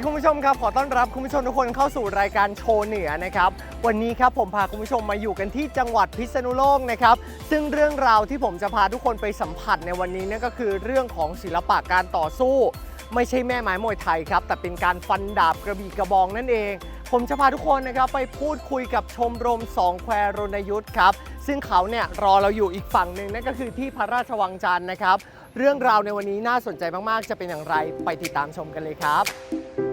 ดีคุณผู้ชมครับ ขอต้อนรับคุณผู้ชมทุกคนเข้าสู่รายการโชว์เหนือนะครับ วันนี้ครับผมพาคุณผู้ชมมาอยู่กันที่จังหวัดพิษณุโลกนะครับ ซึ่งเรื่องราวที่ผมจะพาทุกคนไปสัมผัสในวันนี้นั่นก็คือเรื่องของศิลปะการต่อสู้ ไม่ใช่แม่ไม้มวยไทยครับ แต่เป็นการฟันดาบกระบี่กระบองนั่นเอง ผมจะพาทุกคนนะครับไปพูดคุยกับชมรมสองแควรณยุทธ์ครับซึ่งเขาเนี่ยรอเราอยู่อีกฝั่งหนึ่งนั่นก็คือที่พระราชวังจันทร์นะครับ เรื่องราวในวันนี้น่าสนใจมาก ๆ จะเป็นอย่างไรไปติดตามชมกันเลยครับ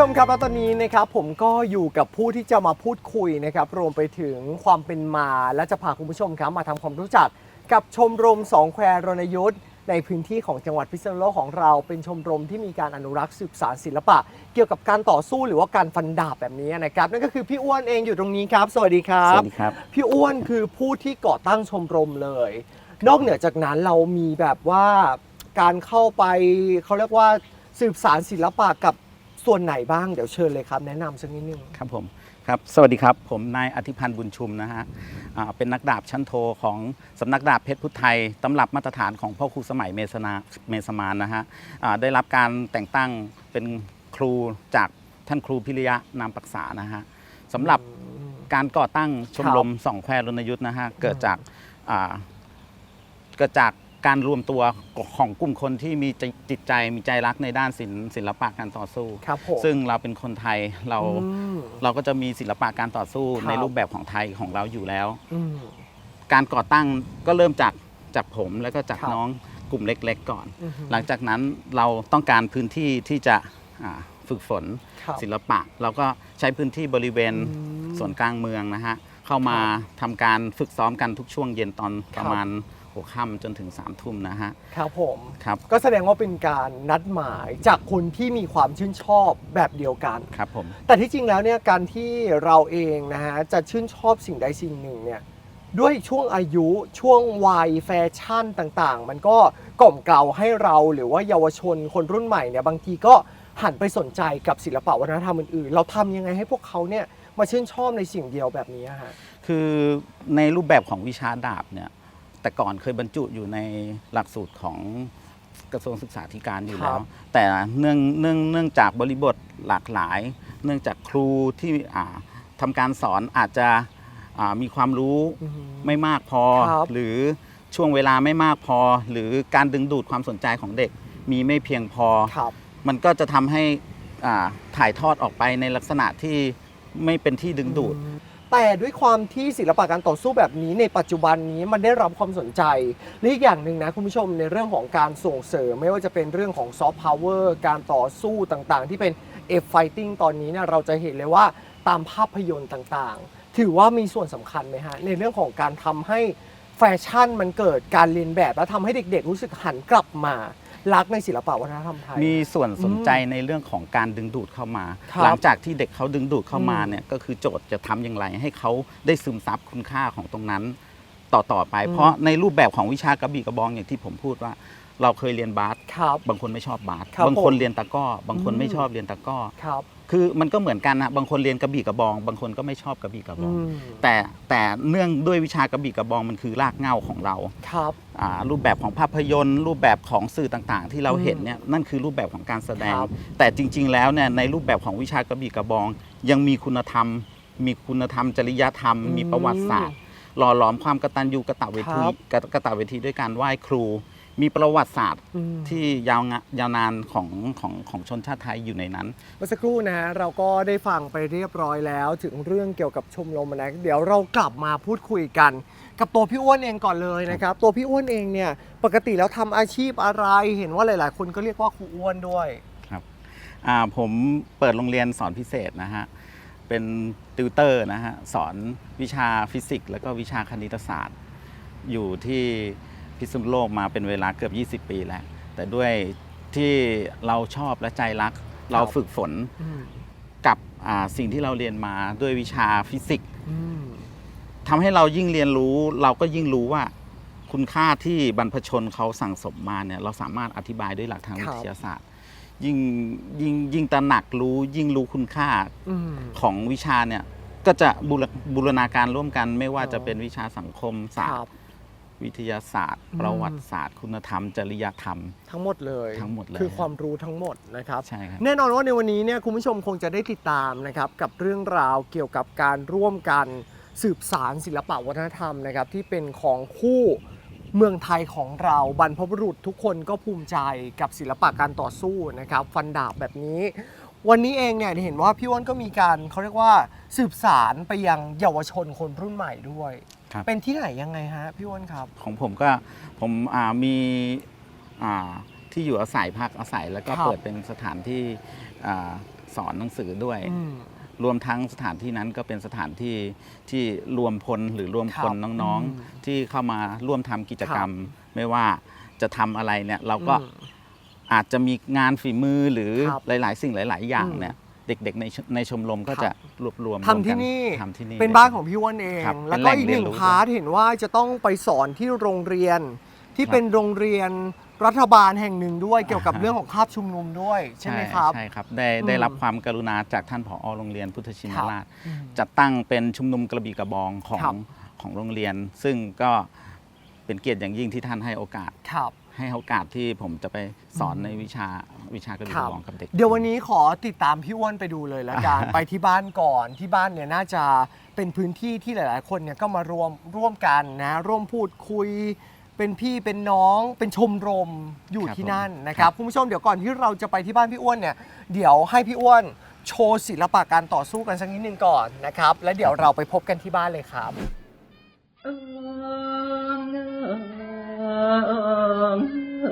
ชมครับแล้วตอนนี้นะครับผมก็อยู่กับผู้ที่จะมาพูดคุยนะครับรวมไปถึงความเป็นมาและจะพาคุณผู้ชมครับมาทำความรู้จักกับชมรมสองแควรณยุทธ์ในพื้นที่ของจังหวัดพิษณุโลกของเรา เป็นชมรมที่มีการอนุรักษ์สืบสานศิลปะ เกี่ยวกับการต่อสู้หรือว่าการฟันดาบแบบนี้นะครับนั่นก็คือพี่อ้วนเองอยู่ตรงนี้ครับ สวัสดีครัสบวัสดีครับ พี่อ้วนคือผู้ที่ก่อตั้งชมรมเลย นอกเหนือจากนั้นเรามีแบบว่าการเข้าไปเขาเรียกว่าสืบสารศิลปะกับ ส่วนไหนบ้างเดี๋ยวเชิญเลยครับ แนะนำสักนิดนึง ครับผมครับสวัสดีครับ ผมนายอธิพันธ์บุญชุมนะฮะอ่าเป็นนักดาบชั้นโทของสำนักดาบเพชรพุทธไทยตำรับมาตรฐานของพ่อครูสมัยเมษนาเมษมานนะฮะอ่าได้รับการแต่งตั้งเป็นครูจากท่านครูพิริยะนามปรักษานะฮะสำหรับการก่อตั้งชมรมสองแควรณยุทธ์นะฮะเกิดจากอ่าเกิดจาก การรวมตัวของกลุ่มคนที่มีใจจิตใจมีใจรักในด้านศิลป์ศิลปะการต่อสู้ ครับผมซึ่งเราเป็นคนไทยเราอืม เราก็จะมีศิลปะการต่อสู้ครับ ในรูปแบบของไทยของเราอยู่แล้ว อืม การก่อตั้งก็เริ่มจากจากผมแล้วก็จากครับ น้องกลุ่มเล็ก ๆ ก่อน อือฮึหลังจากนั้นเราต้องการพื้นที่ที่จะอ่าฝึกฝน ครับ ศิลปะเราก็ใช้พื้นที่บริเวณอืมส่วนกลางเมืองนะฮะ เข้ามาครับทำการฝึกซ้อมกันทุกช่วงเย็นตอนครัปบระมาณ หัวค่ำจนถึง3ามทุ่มนะฮะ ครับผม ครับ ก็แสดงว่าเป็นการนัดหมายจากคนที่มีความชื่นชอบแบบเดียวกัน ครับผม แต่ที่จริงแล้วเนี่ยการที่เราเองนะฮะจะชื่นชอบสิ่งใดสิ่งหนึ่งเนี่ยด้วยช่วงอายุช่วงวัยแฟชั่นต่างๆ มันก็กล่อมเกลาให้เราหรือว่าเยาวชนคนรุ่นใหม่เนี่ยบางทีก็หันไปสนใจกับศิลปะวัฒนธรรมอื่นๆ เราทำยังไงให้พวกเขาเนี่ยมาชื่นชอบในสิ่งเดียวแบบนี้อะฮะ คือในรูปแบบของวิชาดาบเนี่ย แต่ก่อนเคยบรรจุอยู่ในหลักสูตรของกระทรวงศึกษาธิการอยู่แล้ครัวบแต่เนื่องเนื่องเนื่องจากบริบทหลากหลาย เนื่องจากครูที่อ่าทำการสอนอาจจะอ่ามีความรู้อือฮึไม่มากพอ ครับหรือช่วงเวลาไม่มากพอ หรือการดึงดูดความสนใจของเด็กมีไม่เพียงพอ ครับมันก็จะทำให้อ่าถ่ายทอดออกไปในลักษณะที่ไม่เป็นที่ดึงดูด แต่ด้วยความที่ศิลปะการต่อสู้แบบนี้ในปัจจุบันนี้มันได้รับความสนใจและอีกอย่างหนึ่งนะคุณผู้ชมในเรื่องของการส่งเสริม ไม่ว่าจะเป็นเรื่องของซอฟต์พาวเวอร์การต่อสู้ต่างๆ ที่เป็นเอฟไฟติ้งตอนนี้เนี่ยเราจะเห็นเลยว่าตามภาพยนตร์ต่างๆ ถือว่ามีส่วนสำคัญไหมฮะในเรื่องของการทำให้แฟชั่นมันเกิดการเรียนแบบแล้วทำให้เด็กๆรู้สึกหันกลับมา รักในศิลปะวัฒนธรรมไทย มีส่วนสนใจในเรื่องของการดึงดูดเข้ามา ครับหลังจากที่เด็กเขาดึงดูดเข้ามาอืมเนี่ยก็คือโจทย์จะทำอย่างไร ให้เขาได้ซึมซับคุณค่าของตรงนั้น ต่อต่อไป อืม เพราะในรูปแบบของวิชากระบี่กระบองอย่างที่ผมพูดว่า เราเคยเรียนบาสครับ บางคนไม่ชอบบาสครับบางคนผมเรียนตะกร้อบางคนอืม ไม่ชอบเรียนตะกร้อ ครับ คือมันก็เหมือนกันนะบางคนเรียนกระบี่กระบอง บางคนก็ไม่ชอบกระบี่กระบอืองมแต่แต่เนื่องด้วยวิชากระบี่กระบองมันคือรากเหง้าของเราครับอ่ารูปแบบของภาพยนตร์ รูปแบบของสื่อต่างๆ ที่เราอืมเห็นเนี่ยนั่นคือรูปแบบของการแสดงครับแต่จริง ๆ แล้วเนี่ยในรูปแบบของวิชากระบี่กระบอง ยังมีคุณธรรม มีคุณธรรม จริยธรรม มีประวัติศาสตร์หล่อหลอมความกตัญญูกตเวทีครับกกตเวทีด้วยการไหว้ครู มีประวัติศาสตร์อืม ที่ยาวงะยาวนานของของของชนชาติไทยอยู่ในนั้น เมื่อสักครู่นะฮะเราก็ได้ฟังไปเรียบร้อยแล้ว ถึงเรื่องเกี่ยวกับชมรมนะเดี๋ยวเรากลับมาพูดคุยกัน กับตัวพี่อ้วนเองก่อนเลยนะครับ ตัวพี่อ้วนเองเนี่ยปกติแล้วทำอาชีพอะไร เห็นว่าหลาย ๆ คนก็เรียกว่าครูอ้วนด้วยอ่าผมเปิดโรงเรียนสอนพิเศษนะฮะ เป็นติวเตอร์นะฮะ สอนวิชาฟิสิกส์แล้วก็วิชาคณิตศาสตร์ อยู่ที่ พิษณุโลกมาเป็นเวลาเกือบ 20 ปีแล้ว แต่ด้วยที่เราชอบและใจรัก เราฝึกฝนอืมกับอ่าสิ่งที่เราเรียนมาด้วยวิชาฟิสิกส์อืมทำให้เรายิ่งเรียนรู้ เราก็ยิ่งรู้ว่าคุณค่าที่บรรพชนเขาสั่งสมมาเนี่ยเราสามารถอธิบายด้วยหลักทางครัวิบทยาศาสตร์ ยิ่งยิ่งยิ่งตระหนักรู้ยิ่งรู้คุณค่าอืมของวิชาเนี่ยก็จะบูรบูรณาการร่วมกันไม่ว่าอ๋อจะเป็นวิชาสังคมศาสคตรับร์ วิทยาศาสตร์อืมประวัติศาสตร์ คุณธรรม จริยธรรม ทั้งหมดเลยทั้งหมดเลยคือความรู้ทั้งหมดนะครับใช่ครับแน่นอนว่าในวันนี้เนี่ยคุณผู้ชมคงจะได้ติดตามนะครับกับเรื่องราวเกี่ยวกับการร่วมกันสืบสารศิลปะวัฒนธรรมนะครับที่เป็นของคู่เมืองไทยของเราบรรพบุรุษทุกคนก็ภูมิใจกับศิลปะการต่อสู้นะครับฟันดาบแบบนี้ วันนี้เองเนี่ยเห็นว่าพี่อ้วนก็มีการเขาเรียกว่าสืบสารไปยังเยาวชนคนรุ่นใหม่ด้วย ครับ เป็นที่ไหนยังไงฮะพี่อ้วนครับ ของผมก็ผมอ่ามีอ่าที่อยู่อาศัยพักอาศัยแล้วก็ครับ เปิดเป็นสถานที่อ่าสอนหนังสือด้วย อืม รวมทั้งสถานที่นั้นก็เป็นสถานที่ที่รวมพลหรือรวมพลครับน้องอืมๆ ที่เข้ามาร่วมทำกิจกรรมครัไม่ว่าจะทำอะไรเนี่ยเราก็อืมอาจจะมีงานฝีมือหรือครับหลาย ๆ สิ่งหลาย ๆ อย่างอืมเนี่ย เด็กๆในชในชมรมก็ครับจะรวบรวมทำรวมที่กันี่ทำที่นี่ เป็นบ้านของพี่อ้วนเอง ครับแล้วเป็นก็แหล่งอีกหนึ่งเรียนรู้ พาร์ทเห็นว่าจะต้องไปสอนที่โรงเรียนที่ครับเป็นโรงเรียนรัฐบาลแห่งหนึ่งด้วยเกี่ยวกับเรื่องของคาบชุมนุมด้วยใช่ไหมครับ ใช่ครับ ได้อืมได้รับความกรุณาจากท่านผอโรงเรียนพุทธชินครับราชอืมจัดตั้งเป็นชุมนุมกระบี่กระบองของครับ ของโรงเรียน ซึ่งก็เป็นเกียรติอย่างยิ่งที่ท่านให้โอกาส ครับ ให้โอกาสที่ผมจะไปสอนในวิชาวิชากระบี่คกรับระบองกับเด็ก เดี๋ยววันนี้ขอติดตามพี่อ้วนไปดูเลยละกัน ไปที่บ้านก่อนที่บ้านเนี่ยน่าจะเป็นพื้นที่ที่หลาย ๆ คนเนี่ยก็มารวมร่วมกันนะร่วมพูดคุย เป็นพี่เป็นน้องเป็นชมรมอยู่ครับที่ผมนั่นนะคครัรับบคุณผู้ชมเดี๋ยวก่อนที่เราจะไปที่บ้านพี่อ้วนเนี่ยเดี๋ยวให้พี่อ้วนโชว์ศิลปะการต่อสู้กันสักนิดนึงก่อนนะครับแล้วเดี๋ยวเราไปพบกันที่บ้านเลยครับเน้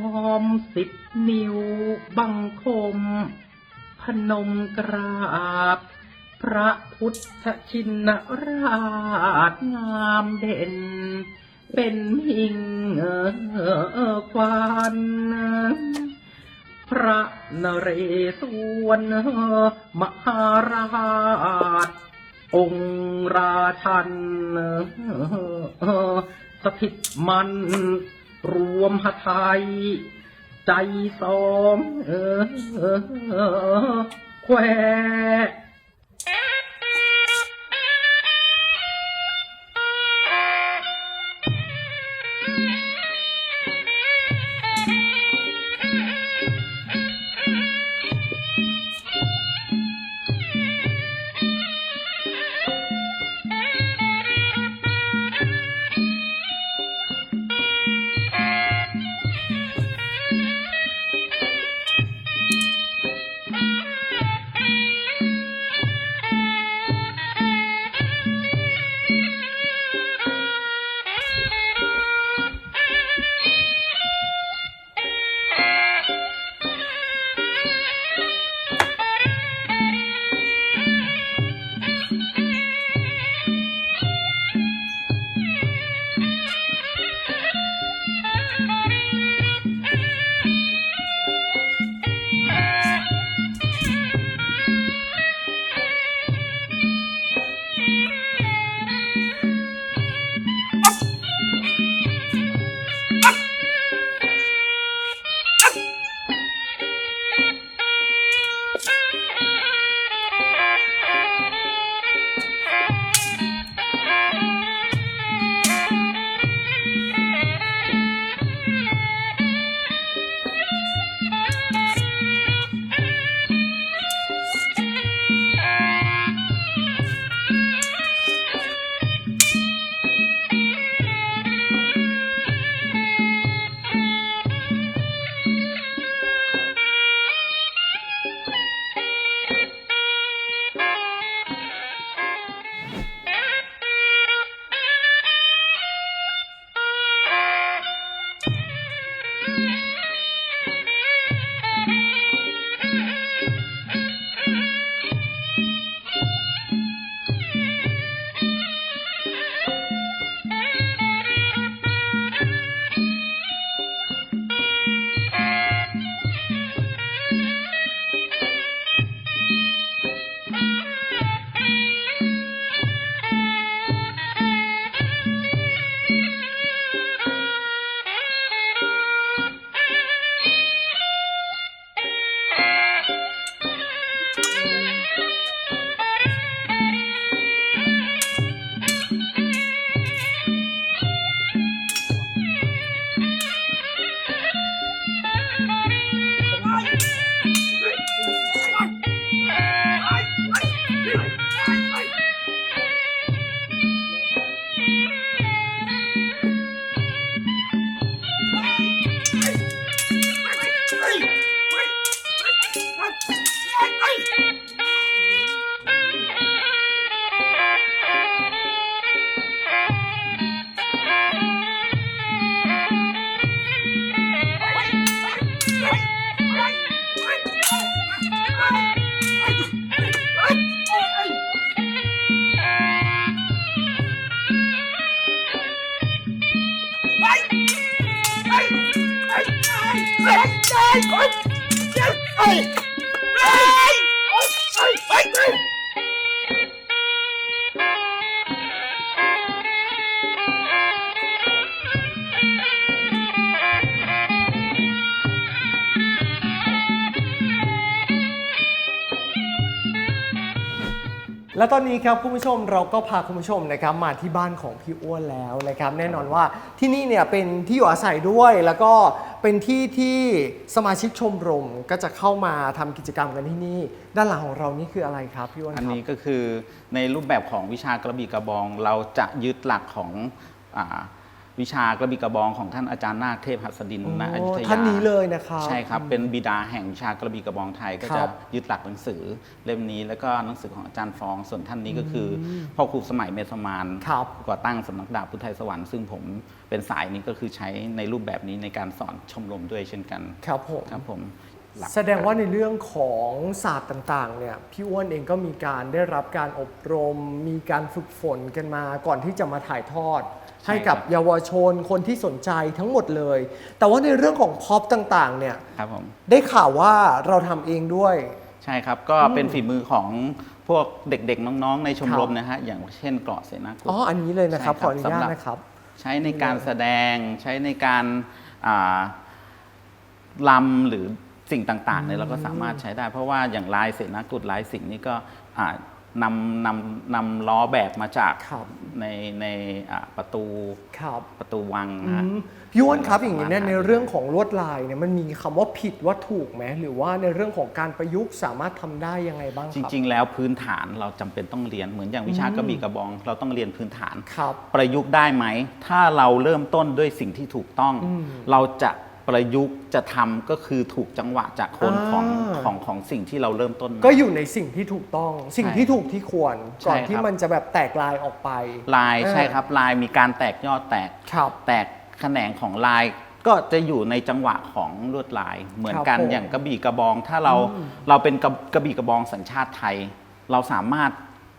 อมสิบนิ้วบังคม พนมกราบ พระพุทธชินราชงามเด่น เป็นหิ่งเอ่อควัน พระนเรศวรมหาราช องค์ราชัน สถิตมัน รวมหไทย ใจสองเออแคว และตอนนี้ครับคุณผู้ชมเราก็พาคุณผู้ชมนะครับมาที่บ้านของพี่อ้วนแล้วนะครับแน่นอนว่าที่นี่เนี่ยเป็นที่อยู่อาศัยด้วยแล้วก็เป็นที่ที่สมาชิกชมรมก็จะเข้ามาทำกิจกรรมกันที่นี่ ด้านหลังของเรานี่คืออะไรครับพี่อ้วนคอัรันบนี้ก็คือในรูปแบบของวิชากระบี่กระบอง เราจะยึดหลักของอา วิชากระบี่กระบองของท่านอาจารย์นาคเทพหัสดินณอยุธยาท่านนี้เลยนะครับ ใช่ครับ เป็นบิดาแห่งวิชากระบี่กระบองไทย ก็ครัจะบยึดหลักหนังสือเล่มนี้แล้วก็หนังสือของอาจารย์ฟองส่วนท่านนี้ก็คืออพ่อครูสมัยเมสมานครับก่อตั้งสำนักดาบพุทธไทยสวรรค์ซึ่งผมเป็นสายนี้ก็คือใช้ในรูปแบบนี้ในการสอนชมรมด้วยเช่นกัน ครับผมครับผม หลักแสดงว่าในเรื่องของศาสตร์ต่างๆเนี่ยพี่อ้วนเองก็มีการได้รับการอบรม มีการฝึกฝนกันมาก่อนที่จะมาถ่ายทอดใช่ให้กับครับเยาวชนคนที่สนใจทั้งหมดเลย แต่ว่าในเรื่องของพอปต่างๆเนี่ยครับผมได้ข่าวว่าเราทำเองด้วย ใช่ครับ ก็เป็นฝีมือของพวกเด็กๆ น้องๆ ในชมรมครับนะฮะอย่างเช่นเกราะเสนากุอ๋ออันนี้เลยนะครับใช่ขออนุญาตสำหรับนะครับ ใช้ในการแสดงใช้ในการอ่าลำหรือ สิ่งต่างๆเนี่ยเราก็สามารถใช้ได้ เพราะว่าอย่างลายเสนากุฎลายสิ่งนี้ก็อ่านำนำนำล้อแบบมาจากครับในในอ่าประตูครับ ประตูวังอืนะฮะมพี่อ้วนครับอย่างนี้เนี่ยสามารถในเรื่องของลวดลายเนี่ยมันมีคำว่าผิดว่าถูกไหมหรือว่าในเรื่องของการประยุกต์สามารถทำได้ยังไงบ้างคจรับริง ๆ แล้วพื้นฐานเราจำเป็นต้องเรียนเหมือนอย่างวิชากระบี่กระบอง เราต้องเรียนพื้นฐาน ครับ ประยุกต์ได้ไหม ถ้าเราเริ่มต้นด้วยสิ่งที่ถูกต้องอืมเราจะ ประยุกต์จะทำก็คือถูกจังหวะจากคนอ่าของของของสิ่งที่เราเริ่มต้นมา ก็อยู่ในสิ่งที่ถูกต้อง สิ่งที่ถูกที่ควร ใช่ก่อนที่ครับ มันจะแบบแตกลายออกไป ลายเออใช่ครับลายมีการแตกยอดแตก ครับ แตกแขนงของลายก็จะอยู่ในจังหวะของลวดลาย เหมือนกันครับผมอย่างกระบี่กระบอง ถ้าเราเราเป็นกระกระบี่กระบองสัญชาติไทย เราสามารถ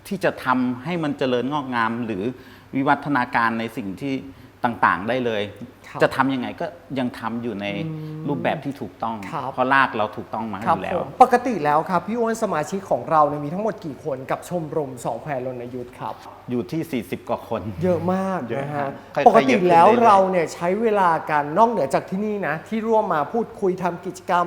ที่จะทำให้มันเจริญงอกงาม หรือวิวัฒนาการในสิ่งที่ ต่างๆได้เลย ครับจะทำยังไงก็ยังทำอยู่ในรูปแบบที่ถูกต้อง ครับ เพราะรากเราถูกต้องมาอครับยู่แล้ผว มปกติแล้วครับ พี่อ้วนสมาชิกของเราเนี่ยมีทั้งหมดกี่คนกับชมรมสองแพรรณยุทธ์ครับ อยู่ที่ 40 กว่าคน เยอะมากเยอะนะครัฮะบค่อยๆปกติแล้วเยอะขึ้นเรื่อยๆ เราเนี่ยใช้เวลากันนอกเหนือจากที่นี่นะ ที่ร่วมมาพูดคุยทำกิจกรรม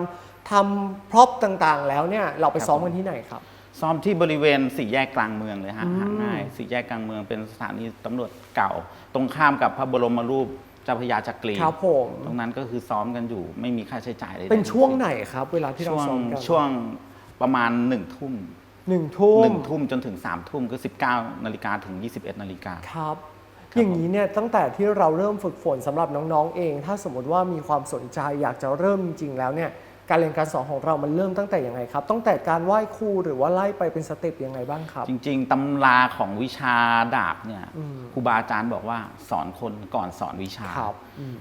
ทำพร็อพต่างๆ แล้วเนี่ยเราไปซ้อมกันที่ไหนครับ ซ้อมที่บริเวณสี่แยกกลางเมืองเลยฮะหาง่ายสี่แยกกลางเมืองเป็นสถานีตำรวจเก่า ตรงข้ามกับพระบรมรูปเจ้าพระยาจักรีครับผม ตรงนั้นก็คือซ้อมกันอยู่ ไม่มีค่าใช้จ่ายเลยเป็นช่วงไหนครับ เวลาที่เราช่วงซ้อมกันช่วงประมาณหนึ่งทุ่มหนึ่งทุ่มหนึ่งทุ่มจนถึงสามทุ่มก็สิบเก้านาฬิกาถึงยี่สิบเอ็ดนาฬิกาครับครับ อย่างนี้เนี่ยตั้งแต่ที่เราเริ่มฝึกฝนสำหรับน้องๆเอง ถ้าสมมติว่ามีความสนใจอยากจะเริ่มจริงๆแล้วเนี่ย การเรียนการสอนของเรามันเริ่มตั้งแต่ยังไงครับ ตั้งแต่การไหว้ครูหรือว่าไล่ไปเป็นสเต็ปยังไงบ้างครับ จริง ๆตำราของวิชาดาบเนี่ยอืม ครูบาอาจารย์บอกว่าสอนคนก่อนสอนวิชาครับอืม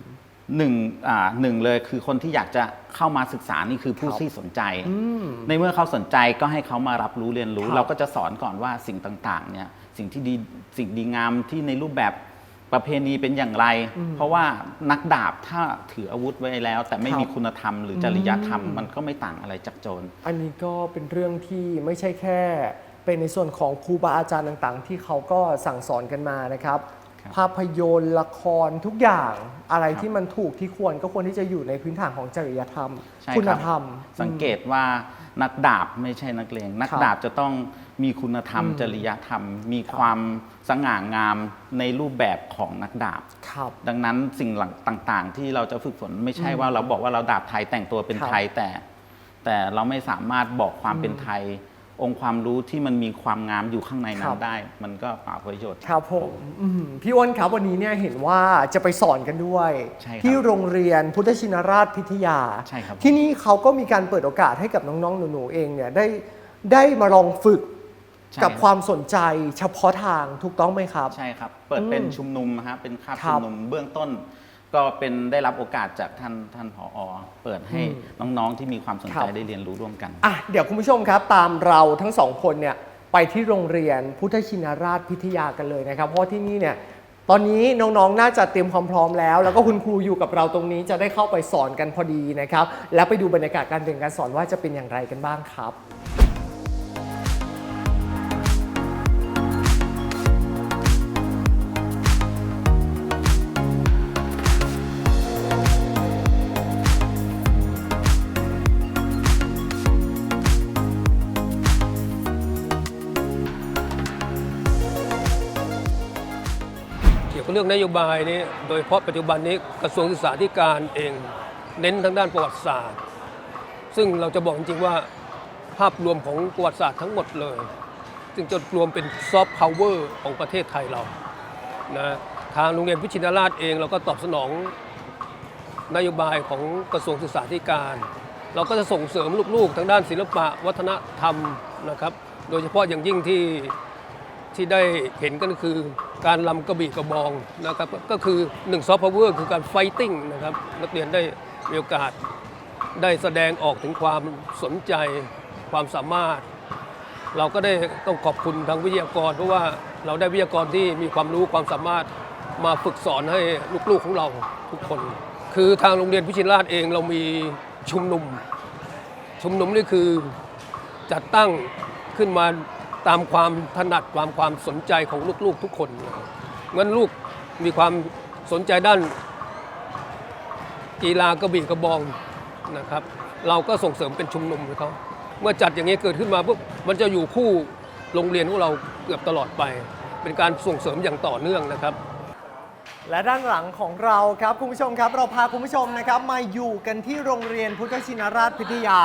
หนึ่งอ่าหนึ่งเลยคือคนที่อยากจะเข้ามาศึกษานี่คือผู้ครับ ที่สนใจ อืม ในเมื่อเขาสนใจก็ให้เขามารับรู้เรียนรู้ ครับเราก็จะสอนก่อนว่าสิ่งต่างๆเนี่ยสิ่งที่ดีสิ่งดีงามที่ในรูปแบบ ประเพณีเป็นอย่างไรเพราะว่านักดาบถ้าถืออาวุธไว้แล้ว แต่ไม่ครับมีคุณธรรมหรือจริยธรรมมันก็ไม่ต่างอะไรจากโจร อันนี้ก็เป็นเรื่องที่ไม่ใช่แค่ เป็นในส่วนของครูบาอาจารย์ต่างๆ ที่เขาก็สั่งสอนกันมานะครับ ครับภาพยนตร์ละครทุกอย่างอะไรครับที่มันถูกที่ควรก็ควรที่จะอยู่ในพื้นฐานของจริยธรรม ใช่คุณรับธรรม สังเกตว่า นักดาบไม่ใช่นักเลงนักครับดาบจะต้องมีคุณธรรมอืมจริยธรรม มีความสง่างามในรูปแบบของนักดาบครับดังนั้นสิ่งหลังต่างๆ ที่เราจะฝึกฝนไม่ใช่ว่าเราบอกว่าเราดาบไทยแต่งตัวเป็นครับไทยแต่ แต่เราไม่สามารถบอกความเป็นไทย องค์ความรู้ที่มันมีความงามอยู่ข้างในนั้ครันบ ได้ มันก็เปล่าประโยชน์ ครับผมอืมพี่อ้วนครับวันนี้เนี่ยเห็นว่าจะไปสอนกันด้วย ใช่ครับที่โรงเรียนพุทธชินราชพิทยา ใช่ครับที่นี่เขาก็มีการเปิดโอกาสให้กับน้องๆ หนูๆเองเนี่ยได้ได้มาลองฝึกใช่กับความสนใจเฉพาะทางถูกต้องไหมครับ ใช่ครับ เปิดเป็นอืมชุมนุมนะฮะเป็นคาบครัชุบมนุมเบื้องต้น ก็เป็นได้รับโอกาสจากท่านท่านผอ เปิดให้น้องๆที่มีความสนครัใจบ ได้เรียนรู้ร่วมกัน อะเดี๋ยวคุณผู้ชมครับตามเราทั้งสองคนเนี่ยไปที่โรงเรียนพุทธชินราชพิทยากันเลยนะครับ เพราะว่าที่นี่เนี่ยตอนนี้น้องๆน่าจะเตรียมความพร้อมแล้ว แล้วก็คุณครูอยู่กับเราตรงนี้จะได้เข้าไปสอนกันพอดีนะครับ แล้วไปดูบรรยากาศการเรียนการสอนว่าจะเป็นอย่างไรกันบ้างครับ เรื่องนโยบายนี้ โดยเฉพาะปัจจุบันนี้กระทรวงศึกษาธิการเอง เน้นทางด้านประวัติศาสตร์ ซึ่งเราจะบอกจริงๆว่าภาพรวมของประวัติศาสตร์ทั้งหมดเลย ซึ่งจะรวมเป็นซอฟต์พาวเวอร์ของประเทศไทยเรานะทางโรงเรียนพิชิตราชเองเราก็ตอบสนองนโยบายของกระทรวงศึกษาธิการ เราก็จะส่งเสริมลูกๆทางด้านศิลปะวัฒนธรรมนะครับ โดยเฉพาะอย่างยิ่งที่ ที่ได้เห็นกันก็คือการลำกระบี่กระบองนะครับก็คือ1ซอฟต์พาวเวอร์คือการไฟติ้งนะครับนักเรียนได้มีโอกาสได้แสดงออกถึงความสนใจความสามารถ เราก็ได้ต้องขอบคุณทางวิทยากร เพราะว่าเราได้วิทยากรที่มีความรู้ความสามารถมาฝึกสอนให้ลูกๆของเราทุกคน คือทางโรงเรียนพิชิตราชเองเรามีชุมนุม ชุมนุมนี่คือจัดตั้งขึ้นมา ตามความถนัดความความสนใจของลูกๆทุกคนงั้นลูกมีความสนใจด้าน กีฬากระบี่กระบองนะครับ เราก็ส่งเสริมเป็นชุมนุมให้เขาเมื่อจัดอย่างนี้เกิดขึ้นมาปุ๊บมันจะอยู่คู่โรงเรียนของเราเกือบตลอดไป เป็นการส่งเสริมอย่างต่อเนื่องนะครับและด้านหลังของเราครับคุณผู้ชมครับ เราพาคุณผู้ชมนะครับมาอยู่กันที่โรงเรียนพุทธชินราชพิทยา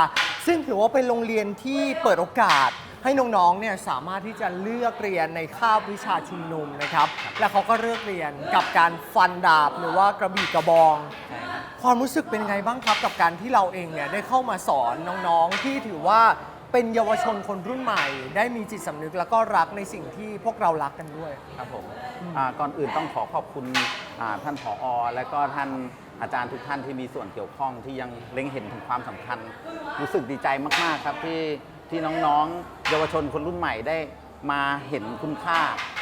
ซึ่งถือว่าเป็นโรงเรียนที่เปิดโอกาส ให้น้องๆเนี่ยสามารถที่จะเลือกเรียนในคาบวิชาชุมนุมนะครับ และเขาก็เลือกเรียนกับการฟันดาบหรือว่ากระบี่กระบองความรู้สึกเป็นไงบ้างครับกับการที่เราเองเนี่ยได้เข้ามาสอนน้องๆที่ถือว่าเป็นเยาวชนคนรุ่นใหม่ ได้มีจิตสำนึกแล้วก็รักในสิ่งที่พวกเรารักกันด้วย ครับผมอ่าก่อนอื่นต้องขอขอบคุณอ่าท่านผอ และก็ท่านอาจารย์ทุกท่านที่มีส่วนเกี่ยวข้องที่ยังเล็งเห็นถึงความสำคัญ รู้สึกดีใจมาก ๆ ครับที่ ที่น้องๆ เยาวชนคนรุ่นใหม่ได้มาเห็นคุณค่า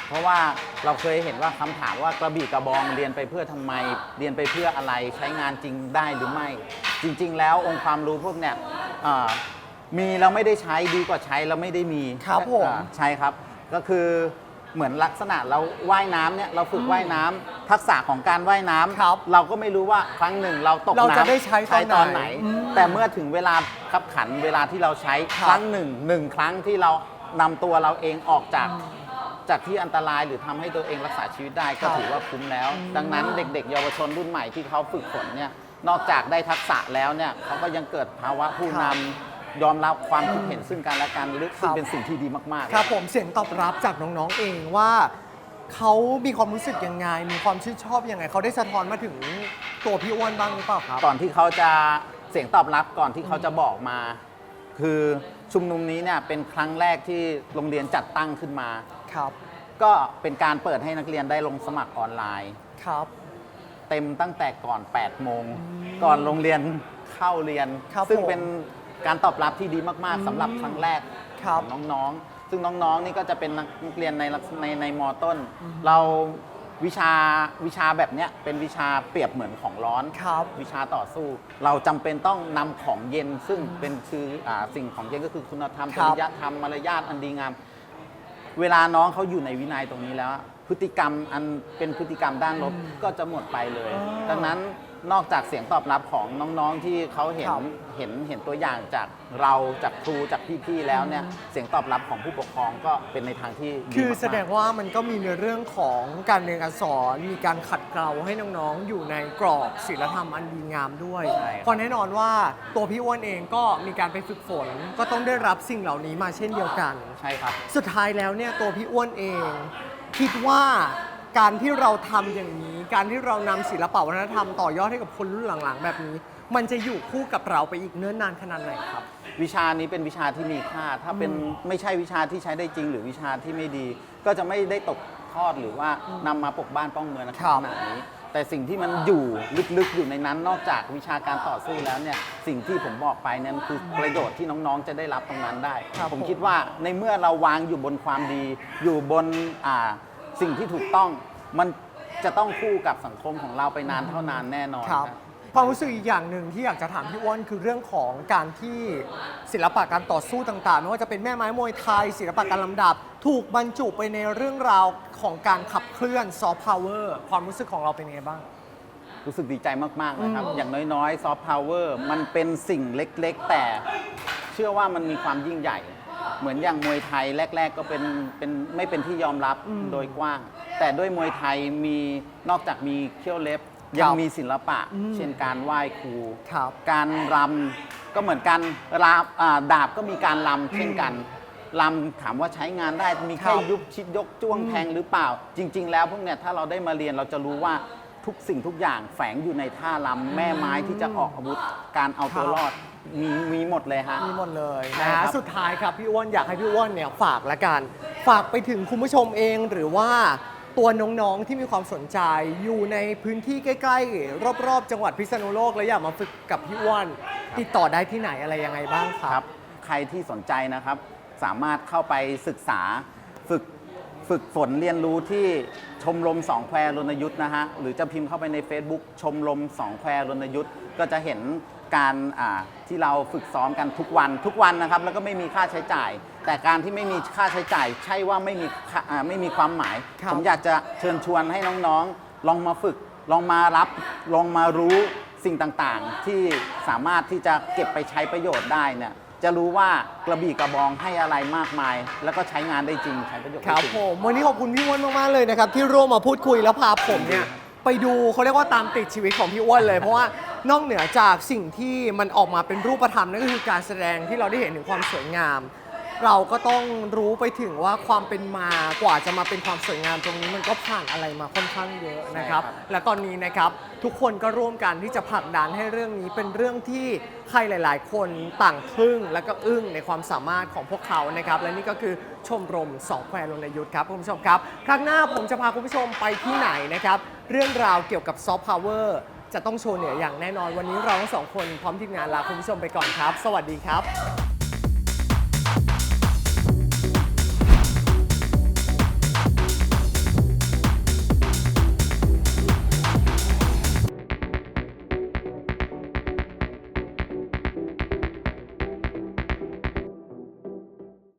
เพราะว่าเราเคยเห็นว่าคำถามว่ากระบี่กระบองเรียนไปเพื่อทำไม เรียนไปเพื่ออะไรใช้งานจริงได้หรือไม่ จริง ๆ แล้วองค์ความรู้พวกเนี้ยอ่ามีแล้วไม่ได้ใช้ดีกว่าใช้แล้วไม่ได้มีครับผม อ่าใช่ครับก็คือ เหมือนลักษณะเราว่ายน้ำเนี่ยเราฝึกว่ายน้ำทักษะของการว่ายน้ำครับเราก็ไม่รู้ว่าครั้งหนึ่งเราตกเราน้ำจะได้ใช้ตอนไหนตอนไหนอืมแต่เมื่อถึงเวลาขับขันเวลาที่เราใช้ครับครั้งหนึ่งหนึ่งครั้งที่เรานำตัวเราเองออกจากจากที่อันตรายหรือทำให้ตัวเองรักษาชีวิตได้ก็ถือว่าคุ้มแล้ว ดังนั้นเด็กๆ เยาวชนรุ่นใหม่ที่เขาฝึกฝนเนี่ยนอกจากได้ทักษะแล้วเนี่ยเขาก็ยังเกิดภาวะผู้นำ ยอมรับความคิดเห็นซึ่งกันและกันลึกซึ่งเป็นสิ่งที่ดีมากๆ ครับผมเสียงตอบรับจากน้องๆเองว่าเขามีความรู้สึกยังไง มีความชื่นชอบยังไง เขาได้สะท้อนมาถึงตัวพี่อ้วนบ้างหรือเปล่าครับก่อนที่เขาจะเสียงตอบรับก่อนที่เขาจะบอกมา คือชุมนุมนี้เนี่ยเป็นครั้งแรกที่โรงเรียนจัดตั้งขึ้นมา ครับ ก็เป็นการเปิดให้นักเรียนได้ลงสมัครออนไลน์ ครับ เต็มตั้งแต่ก่อน 8 โมง ก่อนโรงเรียนเข้าเรียน ครับซึ่งผม เป็น การตอบรับที่ดีมากอืมๆสำหรับครั้งแรกครับของน้องๆ ซึ่งน้องๆนี่ก็จะเป็นนักเรียนในลักษในในมต้น เราวิชาวิชาแบบเนี้ยเป็นวิชาเปรียบเหมือนของร้อนครับ วิชาต่อสู้ เราจำเป็นต้องนำของเย็นซึ่งเป็นคืออาสิ่งของเย็นก็คือคุณธรรมคจรับ ริยธรรมมารยาทอันดีงาม เวลาน้องเขาอยู่ในวินัยตรงนี้แล้ว พฤติกรรมอันเป็นพฤติกรรมด้านลบก็จะหมดไปเลยอ๋อดังนั้น นอกจากเสียงตอบรับของน้องๆที่เขาเห็นครับ เห็นเห็นตัวอย่างจากเราจากครูจากพี่ๆแล้วเนี่ยเสียงตอบรับของผู้ปกครองก็เป็นในทางที่ดีคือมากๆ แสดงว่ามันก็มีในเรื่องของการเรียนการสอน มีการขัดเกลาให้น้องๆ อยู่ในกรอบศีลธรรมอันดีงามด้วยใช่ครับ เพราะแน่นอนว่าตัวพี่อ้วนเองก็มีการไปฝึกฝน ก็ต้องได้รับสิ่งเหล่านี้มาเช่นเดียวกัน ใช่ครับ สุดท้ายแล้วเนี่ยตัวพี่อ้วนเอง คิดว่า การที่เราทำอย่างนี้ การที่เรานำศิลปะวัฒนธรรมต่อยอดให้กับคนรุ่นหลังๆ แบบนี้ มันจะอยู่คู่กับเราไปอีกเนิ่นนานขนาดไหนครับ วิชานี้เป็นวิชาที่มีค่า ถ้าเป็นไม่ใช่วิชาที่ใช้ได้จริง หรือวิชาที่ไม่ดี ก็จะไม่ได้ตกทอดหรือว่านำมาปกบ้านป้องเมืองในครัขบนาดนี้ แต่สิ่งที่มันอยู่ลึกๆอยู่ในนั้นนอกจากวิชาการต่อสู้แล้วเนี่ยสิ่งที่ผมบอกไปเนี่ยมันคือประโยชน์ที่น้องๆจะได้รับตรงนั้นได้ ครับผมผม คิดว่าในเมื่อเราวางอยู่บนความดี อยู่บนอ่าสิ่งที่ถูกต้อง มันจะต้องคู่กับสังคมของเราไปนานเท่านานแน่นอนครับครับ ความรู้สึกอีกอย่างหนึ่งที่อยากจะถามพี่อ้วนคือเรื่องของการที่ศิลปะการต่อสู้ต่างๆไม่ว่าจะเป็นแม่ไม้มวยไทย ศิลปะการลำดับ ถูกบรรจุไปในเรื่องราวของการขับเคลื่อนซอฟต์พาวเวอร์ความรู้สึกของเราเป็นยังไงบ้าง รู้สึกดีใจมากๆนะครับอืมอย่างน้อยๆซอฟต์พาวเวอร์มันเป็นสิ่งเล็กๆ แต่เชื่อว่ามันมีความยิ่งใหญ่ เหมือนอย่างมวยไทยแรก ๆ ก็เป็นเป็นไม่เป็นที่ยอมรับโดยกว้าง แต่ด้วยมวยไทยมีนอกจากมีเขี้ยวเล็บ ยังมีศิลปะอืมเช่นการไหว้ครู ครับการรำก็เหมือนกันรามอ่าดาบก็มีการรำเช่นกันรำถามว่าใช้งานได้มีแค่ครับยุบชิดยกจ้วงอืมแทงหรือเปล่า จริง ๆ แล้วพวกเนี้ยถ้าเราได้มาเรียนเราจะรู้ว่าทุกสิ่งทุกอย่างแฝงอยู่ในท่ารำแม่ไม้ที่จะออกอาวุธการเอาตัวรอดมีมีหมดเลยฮะ มีหมดเลยใช่นะครัฮะบ สุดท้ายครับพี่อ้วนอยากให้พี่อ้วนเนี่ยฝากละกัน ฝากไปถึงคุณผู้ชมเองหรือว่า ตัวน้องๆที่มีความสนใจอยู่ในพื้นที่ใกล้ๆ รอบๆ จังหวัดพิษณุโลก แล้วอยากมาฝึกกับพี่อ้วนติดต่อได้ที่ไหนอะไรยังไงบ้างคครัรับบใครที่สนใจนะครับ สามารถเข้าไปศึกษาฝึกฝึกฝนเรียนรู้ที่ชมรมสองแควรณยุทธ์นะฮะ หรือจะพิมพ์เข้าไปใน Facebook ชมรมสองแควรณยุทธ์ก็จะเห็นการอ่าที่เราฝึกซ้อมกันทุกวันทุกวันนะครับ แล้วก็ไม่มีค่าใช้จ่าย แต่การที่ไม่มีค่าใช้จ่ายใช่ว่าไม่มีค่าอ่าไม่มีความหมาย ครับผมอยากจะเชิญชวนให้น้องๆ ลองมาฝึก ลองมารับ ลองมารู้สิ่งต่างๆ ที่สามารถที่จะเก็บไปใช้ประโยชน์ได้เนี่ยจะรู้ว่ากระบี่กระบองให้อะไรมากมาย แล้วก็ใช้งานได้จริงใช้ประโยชน์คได้รับจริง ผมวันนี้ขอบคุณพี่อ้วนมาก ๆ เลยนะครับ ที่ร่วมมาพูดคุยแล้วพาผมเนี่ย ไปดูเขาเรียกว่าตามติดชีวิตของพี่อ้วนเลย เพราะว่านอกเหนือจากสิ่งที่มันออกมาเป็นรูปธรรมนั่นก็คือการแสดงที่เราได้เห็นถึงความสวยงาม เราก็ต้องรู้ไปถึงว่าความเป็นมากว่าจะมาเป็นความสวยงามตรงนี้มันก็ผ่านอะไรมาค่อนข้างเยอะนะครับใช่ครับ และตอนนี้นะครับทุกคนก็ร่วมกันที่จะผลักดันให้เรื่องนี้เป็นเรื่องที่ใครหลาย ๆ คนต่างทึ่งและก็อึ้งในความสามารถของพวกเขานะครับ และนี่ก็คือชมรมสองแควรณยุทธ์ครับคุณผู้ชมครับ ครั้งหน้าผมจะพาคุณผู้ชมไปที่ไหนนะครับ เรื่องราวเกี่ยวกับซอฟต์พาวเวอร์จะต้องโชว์เหนืออย่างแน่นอนวันนี้เราทั้งสองคนพร้อมทีมงานลาคุณผู้ชมไปก่อนครับ สวัสดีครับ